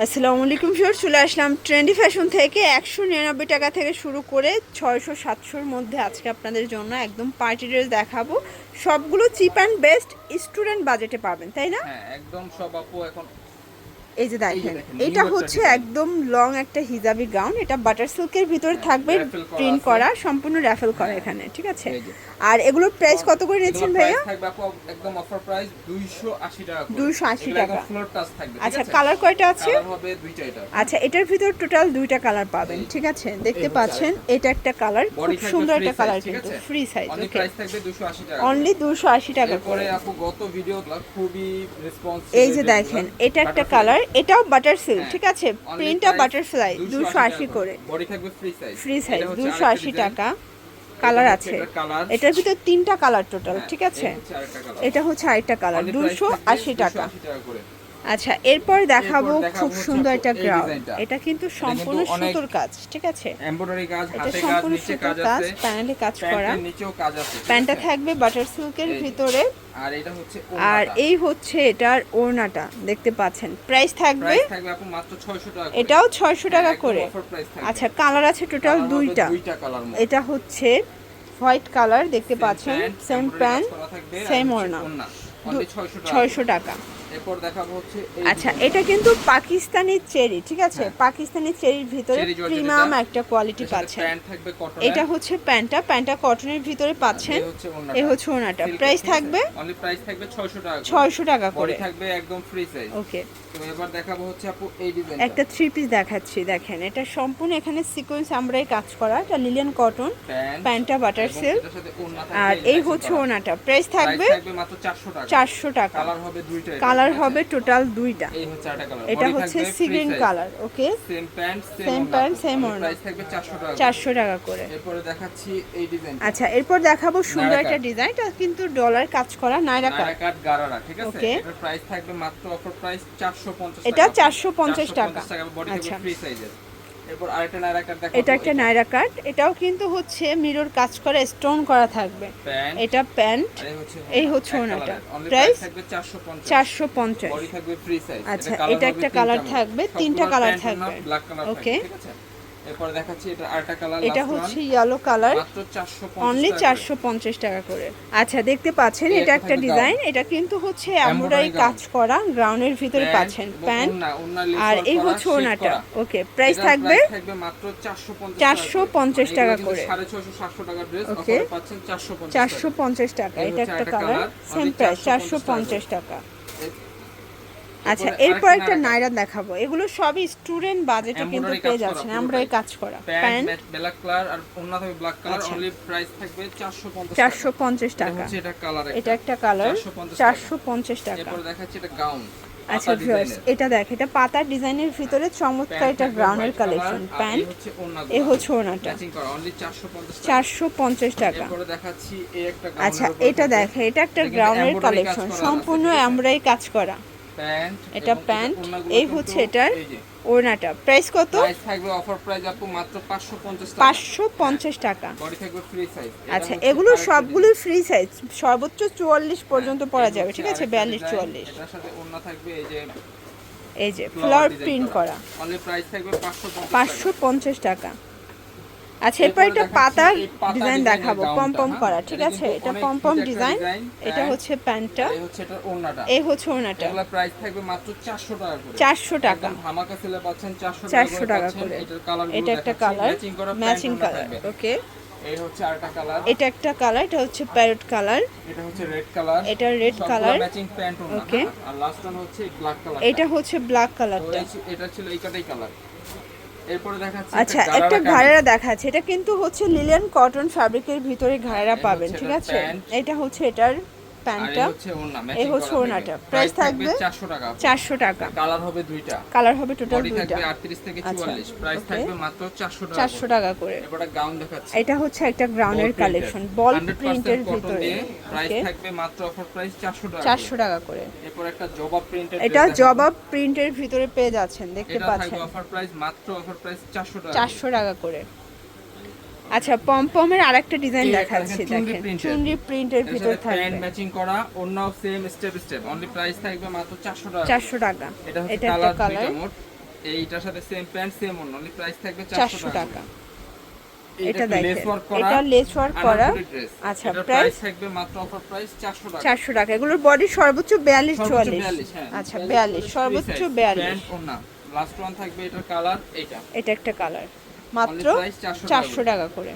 আসসালামু আলাইকুম সর চলে আসলাম ট্রেন্ডি ফ্যাশন থেকে একশো নিরানব্বই টাকা থেকে শুরু করে ছয়শো সাতশোর মধ্যে আজকে আপনাদের জন্য একদম পার্টি ড্রেস দেখাবো। সবগুলো চিপ অ্যান্ড বেস্ট স্টুডেন্ট বাজেটে পাবেন, তাই না? হ্যাঁ একদম সব আপু এখন এই যে দেখেন এটা হচ্ছে একদম লং একটা হিজাবি গাউন এটা বাটার সিল্কের ভিতরে থাকবে প্রিন্ট করা সম্পূর্ণ র্যাফেল করা হ্যাঁ। এখানে ঠিক আছে? আর এগুলোর প্রাইস কত করে এগুলোর ভাইয়া? একদম অফার প্রাইস 280 টাকা 280 এগুলো একদম টাকা। ফ্লোর টাচ থাকবে আচ্ছা কালার কয়টা আছে? হবে দুইটা এটা। আচ্ছা এটার ভিতর টোটাল দুইটা কালার পাবেন ঠিক আছে? দেখতে পাচ্ছেন এটা একটা কালার খুব সুন্দর একটা কালার কিন্তু? ফ্রি সাইজ ওকে প্রাইস থাকবে 280 টাকা অনলি দুশো আশি টাকা এরপরে করে আপু গত ভিডিও খুবই রেসপন্স এই যে দেখেন এটা একটা কালার এটাও বাটার সিল্ক হ্যাঁ। ঠিক আছে? প্রিন্টটা বাটারফ্লাই দুশো আশি করে। বডি থাকবে ফ্রি সাইজ ফ্রি সাইজ দুশো আশি টাকা। কালার আছে। এটার ভিতর তিনটা কালার টোটাল ঠিক আছে? এটা হচ্ছে আরেকটা কালার দুশো আশি টাকা। আচ্ছা এরপর দেখাবো খুব সুন্দর একটা গ্রাউন্ড এটা কিন্তু সম্পূর্ণ সুতোর কাজ ঠিক আছে? এমব্রয়ডারি কাজ হাতে কাজ সম্পূর্ণ নিচে সুতোর কাজ আছে। প্যানেলে কাজ করা। নিচেও কাজ আছে প্যান্টটা থাকবে বাটার সিল্কের ভিতরে। আর এটা হচ্ছে আর এই হচ্ছে এটার ওড়নাটা দেখতে পাচ্ছেন। প্রাইস থাকবে? প্রাইস থাকবে আপু মাত্র 600 টাকা এটাও ছয়শো টাকা করে। থাকবে। আচ্ছা কালার আছে টোটাল দুইটা। দুইটা কালার মধ্যে। এটা হচ্ছে হোয়াইট কালার দেখতে পাচ্ছেন? সেম প্যান্ট সেম ওড়না। ওড়না। 600 টাকা। ছয়শো করে। টাকা। এরপর দেখাবো হচ্ছে আচ্ছা এটা কিন্তু পাকিস্তানি চেরি ঠিক আছে? হ্যাঁ। পাকিস্তানি চেরির ভিতরে প্রিমিয়াম একটা কোয়ালিটি পাচ্ছেন। প্যান্ট থাকবে কটনের। এটা হচ্ছে প্যান্টটা প্যান্টটা কটনের ভিতরে পাচ্ছেন। এই হচ্ছে ওনাটা প্রাইস থাকবে? Only price থাকবে 600 টাকা করে। ছয়শো টাকা করে। থাকবে একদম ফ্রি সাইজ ওকে তো এবার দেখাবো হচ্ছে আপু এই ডিজাইনটা একটা থ্রি পিস দেখাচ্ছি দেখেন। এটা সম্পূর্ণ এখানে সিকোয়েন্স আমরাই কাজ করা। এটা লিলিয়ান কটন প্যান্ট প্যান্টটা বাটার সিল্ক আর এই হচ্ছে। ওনাটা প্রাইস থাকবে থাকবে মাত্র 400 টাকা। চারশো টাকা। কালার হবে দুইটা এটা, কালার হবে টোটাল দুইটা। এটা হচ্ছে sea green colour okay? Same pant same pant, same ওড়না। প্রাইস থাকবে 400 টাকা চারশো টাকা করে। এরপরে দেখাচ্ছি এই ডিজাইন আচ্ছা এরপর দেখাবো সুন্দর একটা। ডিজাইন এটা কিন্তু ডলার কাজ করা নাইরা কাট গারারা ঠিক আছে? ওকে। এটা প্রাইস থাকবে মাত্র অফার প্রাইস 450 এটা টাকা। 450 টাকা। বডি আচ্ছা। ফ্রি সাইজের এটা একটা নাইরা কাট এটাও কিন্তু হচ্ছে মিরর কাজ করা স্টোন করা থাকবে। এটা প্যান্ট এই হচ্ছে ওনাটা। 450 চারশো পঞ্চাশ। আচ্ছা, এটা একটা কালার থাকবে, তিনটা কালার থাকবে। ব্ল্যাক এরপর দেখাচ্ছি এটা আরেকটা কালার এটা হচ্ছে ইয়েলো কালার মাত্র 450 অনলি টাকা করে। চারশো পঞ্চাশ টাকা করে। আচ্ছা দেখতে পাচ্ছেন এটা একটা ডিজাইন এটা কিন্তু হচ্ছে এমব্রয়ডারি কাজ করা গ্রাউন্ডের ভিতরে পাচ্ছেন প্যান্ট আর এই হচ্ছে ওনাটা ওকে প্রাইস থাকবে মাত্র 450 450 টাকা করে। সাড়ে ছয়শো সাতশো টাকা ড্রেস অফারে পাচ্ছেন 450 চারশো পঞ্চাশ টাকা এটা একটা কালার সেম প্রাইস 450 চারশো টাকা। আচ্ছা এরপর একটা নাইরা দেখাবো। এগুলো সবই স্টুডেন্ট বাজেটে কিন্তু পেয়ে যাচ্ছেন। পুরোটাই। আমরাই কাজ করা। প্যান্ট ব্ল্যাক কালার আর ওড়না থাকবে ব্ল্যাক কালার আচ্ছা। অনলি প্রাইস থাকবে 450 চারশো টাকা। এটা কালার এটা একটা কালার 450 চারশো পঞ্চাশ টাকা। এরপর দেখাচ্ছি এটা গাউন আচ্ছা ভিউয়ার্স এটা দেখ এটা পাতার ডিজাইনের ভিতরে চমৎকার এটা গ্রাউন্ডের কালেকশন প্যান্ট এ হচ্ছে ওনাটা ম্যাচিং করা অনলি 450 টাকা। চারশো পঞ্চাশ টাকা। এরপরে দেখাচ্ছি এই একটা আচ্ছা এটা দেখে এটা একটা গ্রাউন্ডের কালেকশন সম্পূর্ণ আমরাই কাজ করা। এটা প্যান্ট, এই হচ্ছে এটার ওড়নাটা। প্রাইস কত? থাকবে অফার প্রাইস আপু মাত্র 550 টাকা। পাঁচশো পঞ্চাশ টাকা। বডি থাকবে ফ্রি সাইজ আচ্ছা এগুলো সবগুলো ফ্রি সাইজ সর্বোচ্চ চুয়াল্লিশ পর্যন্ত পরা যাবে ঠিক আছে? বিয়াল্লিশ চুয়াল্লিশ। এটার সাথে ওড়না থাকবে এই যে এই যে ফ্লাওয়ার প্রিন্ট করা। অনলি প্রাইস থাকবে 550 পাঁচশো পঞ্চাশ টাকা। আচ্ছা এরপর একটা পাতার ডিজাইন দেখাবো gownটা, পম পম হ্যাঁ? করা ঠিক আছে? এটা অনেক পম পম ডিজাইন এটা হচ্ছে প্যান্টটা। এই হচ্ছে এটা ওড়নাটা। এই হচ্ছে ওনাটা এগুলা প্রাইস থাকবে মাত্র 400 টাকা করে। চারশো টাকা। একদম ধামাকা সেলে পাচ্ছেন 400 চারশো টাকা করে। এটার কালার এটা একটা কালার ম্যাচিং কালার ওকে এই হচ্ছে আরেকটা কালার এটা একটা কালার এটা হচ্ছে প্যারট কালার এটা হচ্ছে রেড কালার এটা red color। Matching pant. হ্যাঁ? আর লাস্ট ওয়ান হচ্ছে ব্ল্যাক কালার এটা হচ্ছে ব্ল্যাক কালারটা এটা ছিল এই কাটাই কালার এরপরে দেখাচ্ছি আচ্ছা একটা ঘাড়েরা দেখাচ্ছে। এটা কিন্তু হচ্ছে লিলিয়ান কটন ফ্যাব্রিকের ভিতরে ঘাড়েরা পাবেন ঠিক আছে? এটা হচ্ছে এটার প্যান্টটা। এই হচ্ছে ওড়নাটা। Price থাকবে থাকবে 400 টাকা। চারশো টাকা। কালার হবে দুইটা। কালার হবে টোটাল দুইটা। 38 থেকে আচ্ছা, 44 প্রাইস থাকবে মাত্র 400 টাকা চারশো করে। টাকা করে। এবারে গাউন দেখাচ্ছি। এটা হচ্ছে একটা গ্রাউন্ডের কালেকশন বল প্রিন্টের ভিতরে। প্রাইস থাকবে মাত্র অফার প্রাইস 400 টাকা চারশো টাকা করে। এরপর একটা জবাব প্রিন্টের এটা জবাব প্রিন্টের ভিতরে পেয়ে যাচ্ছেন দেখতে এটা পাচ্ছেন। থাকবে অফার প্রাইস মাত্র অফার প্রাইস 400 টাকা চারশো টাকা করে। আচ্ছা পমপমের আরেকটা ডিজাইন দেখাচ্ছি দেখেন, চুনরি দেখেন printed। চুনরি প্রিন্টের প্যান্ট ম্যাচিং করা অন্যও same step step only price থাকবে মাত্র 400 টাকা। চারশো টাকা। এটা হচ্ছে কালার কালার এইটার সাথে সেম প্যান্ট সেম অন্য অনলি প্রাইস থাকবে চারশো টাকা। এটা দেখেন। এটা লেস ওয়ার্ক করা। আচ্ছা, প্রাইস থাকবে মাত্র অফার প্রাইস 400 টাকা। চারশো টাকা। এগুলোর বডি সর্বোচ্চ বিয়াল্লিশ 42, হ্যাঁ। আচ্ছা বিয়াল্লিশ সর্বোচ্চ বিয়াল্লিশ। প্যান্ট ওন্না লাস্ট ওয়ান থাকবে এটার কালার এটা এটা একটা কালার মাত্র চারশো টাকা করে।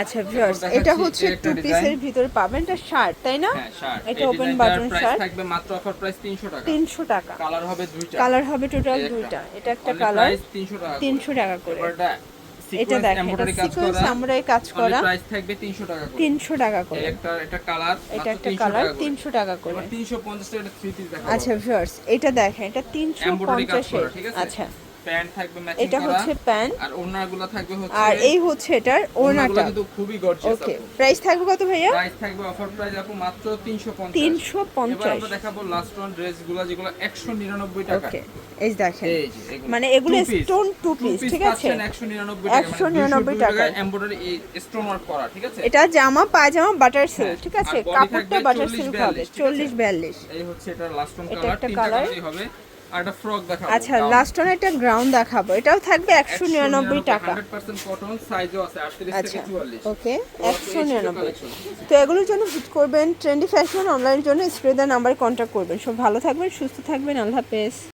আচ্ছা ভিউয়ার্স এটা হচ্ছে টু পিসের। ভিতরে পাবেন এটা শার্ট তাই না? হ্যাঁ এটা ওপেন বাটন শার্ট থাকবে মাত্র অফার প্রাইস 300 টাকা। তিনশো টাকা। কালার হবে দুইটা। কালার হবে টোটাল দুইটা। এটা একটা কালার 300 টাকা তিনশো টাকা করে। এটা দেখেন এটা সিকোয়েন্স আমরাই কাজ করা। প্রাইস থাকবে 300 টাকা করে। তিনশো টাকা এই করে একটা এটা কালার এটা একটা কালার তিনশো টাকা করে। এবার 350 টাকা থ্রি পিস দেখাবো। আচ্ছা ভিউয়ার্স এটা দেখেন এটা তিনশো এমব্রয়ডারি কাজ পঞ্চাশের করা ঠিক আছে? আচ্ছা। প্যান্ট থাকবে ম্যাচিং এটা হচ্ছে প্যান্ট। আর ওড়নাগুলো থাকবে হচ্ছে আর এই হচ্ছে এটার ওড়নাটা। কিন্তু খুবই গর্জিয়াস ওকে প্রাইস থাকবে কত ভাইয়া? প্রাইস থাকবে অফার প্রাইস আপু মাত্র 350 তিনশো এবার আমরা দেখাবো লাস্ট ওয়ান ড্রেসগুলো যেগুলো 199 টাকা। ওকে এই দেখেন মানে এগুলো Two piece, piece ঠিক আছে? পাচ্ছেন 199 টাকা 199 টাকায়। এমব্রয়ডারি স্টোন ওয়ার্ক করা ঠিক আছে? এটা জামা পায়জামা বাটার সিল্ক হ্যাঁ, ঠিক আছে? কাপড়টা বাটার 40 সিল্ক হবে ঠিক আছে? চল্লিশ বিয়াল্লিশ। এই হচ্ছে এটা লাস্ট ওয়ান কালার তিনটা কালারই হবে। একটা ফ্রক দেখাবো। আচ্ছা লাস্ট ওয়ান একটা গ্রাউন্ড দেখাবো। এটাও থাকবে একশো নিরানব্বই টাকা। 100% কটন সাইজও আছে 38 আচ্ছা থেকে 44 ওকে তো একশো এই ছিল নিরানব্বই। collection। তো এগুলোর জন্য ভিজিট করবেন ট্রেন্ডি ফ্যাশন অনলাইনের জন্য স্ক্রিনের নাম্বারে কন্ট্যাক্ট করবেন। সব ভালো থাকবেন সুস্থ থাকবেন আল্লাহ হাফেজ।